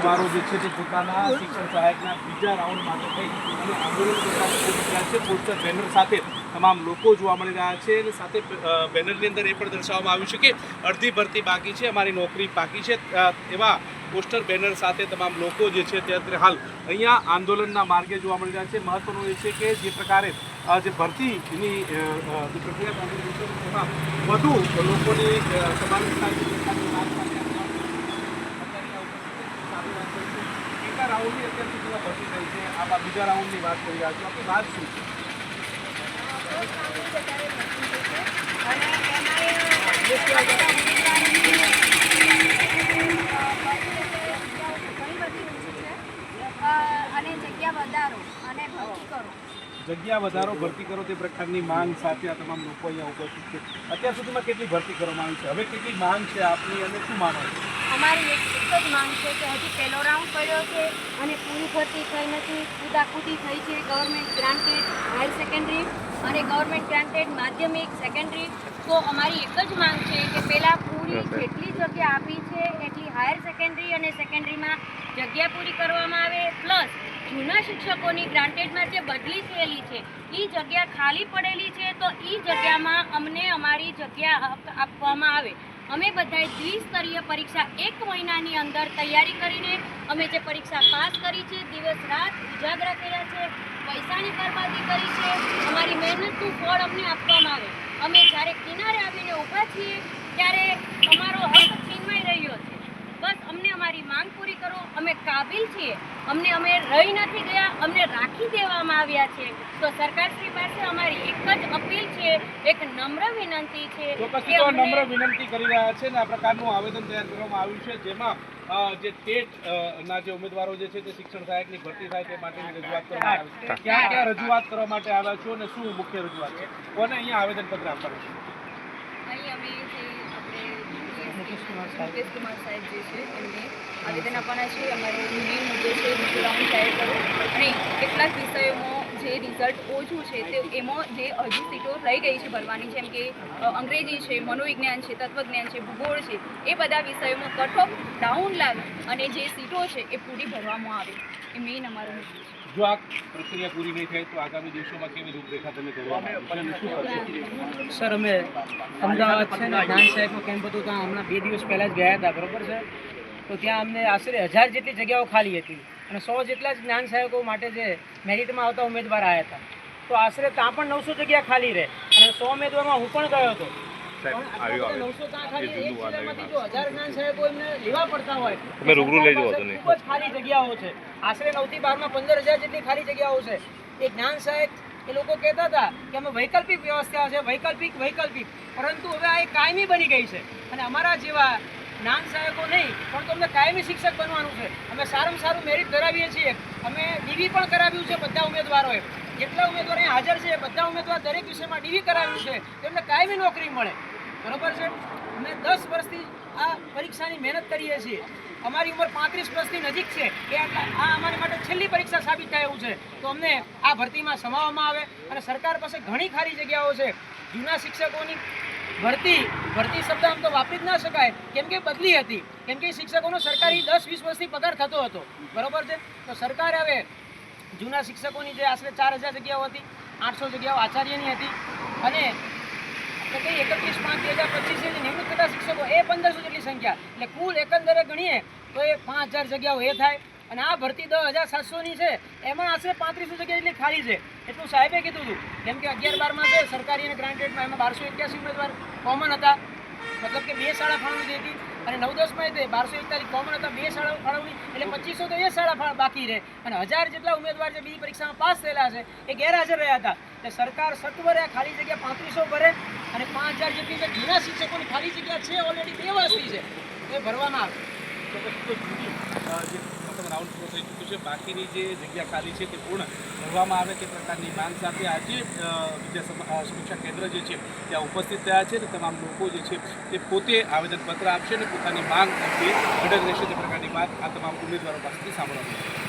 ઉમેદવારો જે છે તે પોતાના શિક્ષણ સહાયકના બીજા રાઉન્ડ માટે થઈ અને આંદોલન કરતા છે પોસ્ટર બેનર સાથે તમામ લોકો જોવા મળી રહ્યા છે અને સાથે બેનરની અંદર એ પણ દર્શાવવામાં આવ્યું છે કે અડધી ભરતી બાકી છે અમારી નોકરી બાકી છે. એવા પોસ્ટર બેનર સાથે તમામ લોકો જે છે તે અત્યારે હાલ અહીંયા આંદોલનના માર્ગે જોવા મળી રહ્યા છે. મહત્વનું એ છે કે જે પ્રકારે જે ભરતીની પ્રક્રિયા તેમાં વધુ લોકોની અ, સમાવેશ થાય છે તે ખાલી વાત માટે એકા રાઉન્ડની અત્યાર સુધીમાં ભરતી થઈ છે આમાં બીજા રાઉન્ડની વાત કરી રહ્યા છો આપણી વાત શું છે? અને જગ્યા વધારો અને ભરતી કરો. જગ્યા વધારો ભરતી કરો તે પ્રકારની માંગ સાથે આ તમામ લોકો અહીંયા ઉપસ્થિત છે. અત્યાર સુધીમાં કેટલી ભરતી કરવામાં આવી છે? હવે કેટલી માંગ છે આપની અને શું માનો છો? અમારી એક એક જ માંગ છે કે હજી પહેલો રાઉન્ડ પડ્યો છે અને પૂરી ભરતી થઈ નથી. કુદાકુદી થઈ છે ગવર્મેન્ટ ગ્રાન્ટેડ હાયર સેકન્ડરી અને ગવર્મેન્ટ ગ્રાન્ટેડ માધ્યમિક સેકન્ડરી તો અમારી એક જ માંગ છે કે પહેલાં પૂરી જેટલી જગ્યા આપી છે એટલી હાયર સેકન્ડરી અને સેકન્ડરીમાં જગ્યા પૂરી કરવામાં આવે. પ્લસ જૂના શિક્ષકોની ગ્રાન્ટેડમાં જે બદલી થયેલી છે એ જગ્યા ખાલી પડેલી છે તો એ જગ્યામાં અમને અમારી જગ્યા આપ- આપવામાં આવે. અમે બધાએ દ્વિસ્તરીય પરીક્ષા એક મહિનાની અંદર તૈયારી કરીને અમે જે પરીક્ષા પાસ કરી છે, દિવસ રાત ઉજાગરા કર્યા છે, પૈસાની બરબાદી કરી છે, અમારી મહેનતનું ફળ અમને આપવામાં આવે. અમે જ્યારે કિનારે આવીને ઊભા છીએ ત્યારે અમારો હક છીનવાઈ રહ્યો છે બસ અમને અમારી માંગ પૂરી કરો અમે કાબિલ છીએ અમને અમે રહી નથી ગયા અમને રાખી દેવામાં આવ્યા છે. તો સરકારશ્રી પાસે અમારી એક જ અપીલ છે એક નમ્ર વિનંતી છે તો નમ્ર વિનંતી કરી રહ્યા છે ને આ પ્રકારનું આવેદન તૈયાર કરવામાં આવ્યું છે જેમાં જે ટેટ ના જે ઉમેદવારો જે છે તે શિક્ષણ સહાયકની ભરતી થાય તે માટેની રજૂઆત કરવામાં આવી છે. ક્યાં ક્યાં રજૂઆત કરવા માટે આવ્યા છો અને શું મુખ્ય રજૂઆત છે? કોને અહીંયા આવેદનપત્ર આપવાનું છે? સાહેબ જે છે, એમને આવેદન આપવાના છે. છે રાઉન્ડ જાહેર કરો અને કેટલાક વિષયોમાં જે રિઝલ્ટ ઓછું છે, તે એમાં જે હજુ સીટો રહી ગઈ છે ભરવાની, જેમ કે અંગ્રેજી છે, મનોવિજ્ઞાન છે, તત્વજ્ઞાન છે, ભૂગોળ છે, એ બધા વિષયોમાં કટ ઓફ ડાઉન લાવે અને જે સીટો છે, એ પૂરી ભરવામાં આવે. એ મેઇન અમારો મુદ્દો છે. જો આ પ્રક્રિયા પૂરી નહીં થાય તો આગામી દિવસોમાં કેવી રૂપરેખા તમે સર અમે અમદાવાદ છે ને જ્ઞાન સાહેબનો કેમ્પ હતો ત્યાં હમણાં બે દિવસ પહેલાં જ ગયા હતા બરોબર છે? તો ત્યાં અમને આશરે હજાર જેટલી જગ્યાઓ ખાલી હતી અને સો જેટલા જ જ્ઞાન સહાયકો માટે જે મેરિટમાં આવતા ઉમેદવાર આવ્યા હતા. તો આશરે ત્યાં પણ નવસો જગ્યા ખાલી રહે. અને સો ઉમેદવારમાં હું પણ ગયો હતો. પણ આટલા બધા 900 ત્યાં ખાલી એક હજાર જ્ઞાન સહાયકો એમને લેવા પડતા હોય તમે રૂબરૂ લઈ તો નહીં. ખૂબ જ ખાલી જગ્યાઓ છે. આશરે નવથી બારમાં પંદર હજાર જેટલી ખાલી જગ્યાઓ છે. એ જ્ઞાન સાહેબ એ લોકો કહેતા હતા કે અમે વૈકલ્પિક વ્યવસ્થા છે વૈકલ્પિક વૈકલ્પિક. પરંતુ હવે આ કાયમી બની ગઈ છે. અને અમારા જેવા જ્ઞાન સહાયકો નહીં પણ તો અમને કાયમી શિક્ષક બનવાનું છે. અમે સારામાં સારું મેરિટ ધરાવીએ છીએ. અમે ડીવી પણ કરાવ્યું છે બધા ઉમેદવારોએ. જેટલા ઉમેદવાર હાજર છે બધા ઉમેદવાર દરેક વિષયમાં ડીવી કરાવ્યું છે. તેમને કાયમી નોકરી મળે. બરોબર છે? અમે દસ વર્ષથી આ પરીક્ષાની મહેનત કરીએ છીએ. અમારી ઉંમર પાંત્રીસ વર્ષની નજીક છે. એ આ અમારી માટે છેલ્લી પરીક્ષા સાબિત થાય એવું છે. તો અમને આ ભરતીમાં સમાવવામાં આવે અને સરકાર પાસે ઘણી ખાલી જગ્યાઓ છે. જૂના શિક્ષકોની ભરતી ભરતી શબ્દ આમ તો વાપરી જ ના શકાય. કેમ કે બદલી હતી. કેમ કે શિક્ષકોનો સરકારી દસ વીસ વર્ષથી પગાર થતો હતો. બરોબર છે? તો સરકાર હવે જૂના શિક્ષકોની જે આશરે ચાર હજાર જગ્યાઓ હતી, આઠસો જગ્યાઓ આચાર્યની હતી અને એટલે કે એકત્રીસ પાંચ બે હજાર પચીસ જે નિવૃત્ત થતા શિક્ષકો એ પંદરસો જેટલી સંખ્યા. એટલે કુલ એકંદરે ગણીએ તો એ પાંચ હજાર જગ્યાઓ એ થાય. અને આ ભરતી દસ હજાર સાતસોની છે, એમાં આશરે પાંત્રીસો જગ્યા જેટલી ખાલી છે. એટલું સાહેબે કીધું હતું. કેમ કે અગિયાર બારમાં છે, સરકારી અને ગ્રાન્ટેડમાં એમાં બારસો એક્યાસી ઉમેદવાર કોમન હતા. મતલબ કે બે શાળા ફાળવણી હતી. અને નવ દસમાં તે બારસો એકતાલીસ કોમન હતા, બે શાળા ફાળવણી. એટલે પચીસો તો એ શાળા ફાળ બાકી રહે. અને હજાર જેટલા ઉમેદવાર જે બીજી પરીક્ષામાં પાસ થયેલા છે, એ ગેરહાજર રહ્યા હતા. એટલે સરકાર સત્વરે આ ખાલી જગ્યા પાંત્રીસો ભરે. હજાર જેટલી જે જૂના શિક્ષકોની ખાલી જગ્યા છે ઓલરેડી બે વર્ષથી છે. એ ભરવામાં આવે. તો જે રાઉન્ડ પૂરો ચૂક્યો છે, બાકીની જે જગ્યા ખાલી છે તે પૂર્ણ ભરવામાં આવે તે પ્રકારની માંગ સાથે આજે વિદ્યા સમ- કેન્દ્ર જે છે ત્યાં ઉપસ્થિત થયા છે અને તમામ લોકો જે છે તે પોતે આવેદનપત્ર આપશે અને પોતાની માંગ અંગે અડગ રહેશે તે પ્રકારની માંગ આ તમામ ઉમેદવારો પાસેથી સાંભળવા મળશે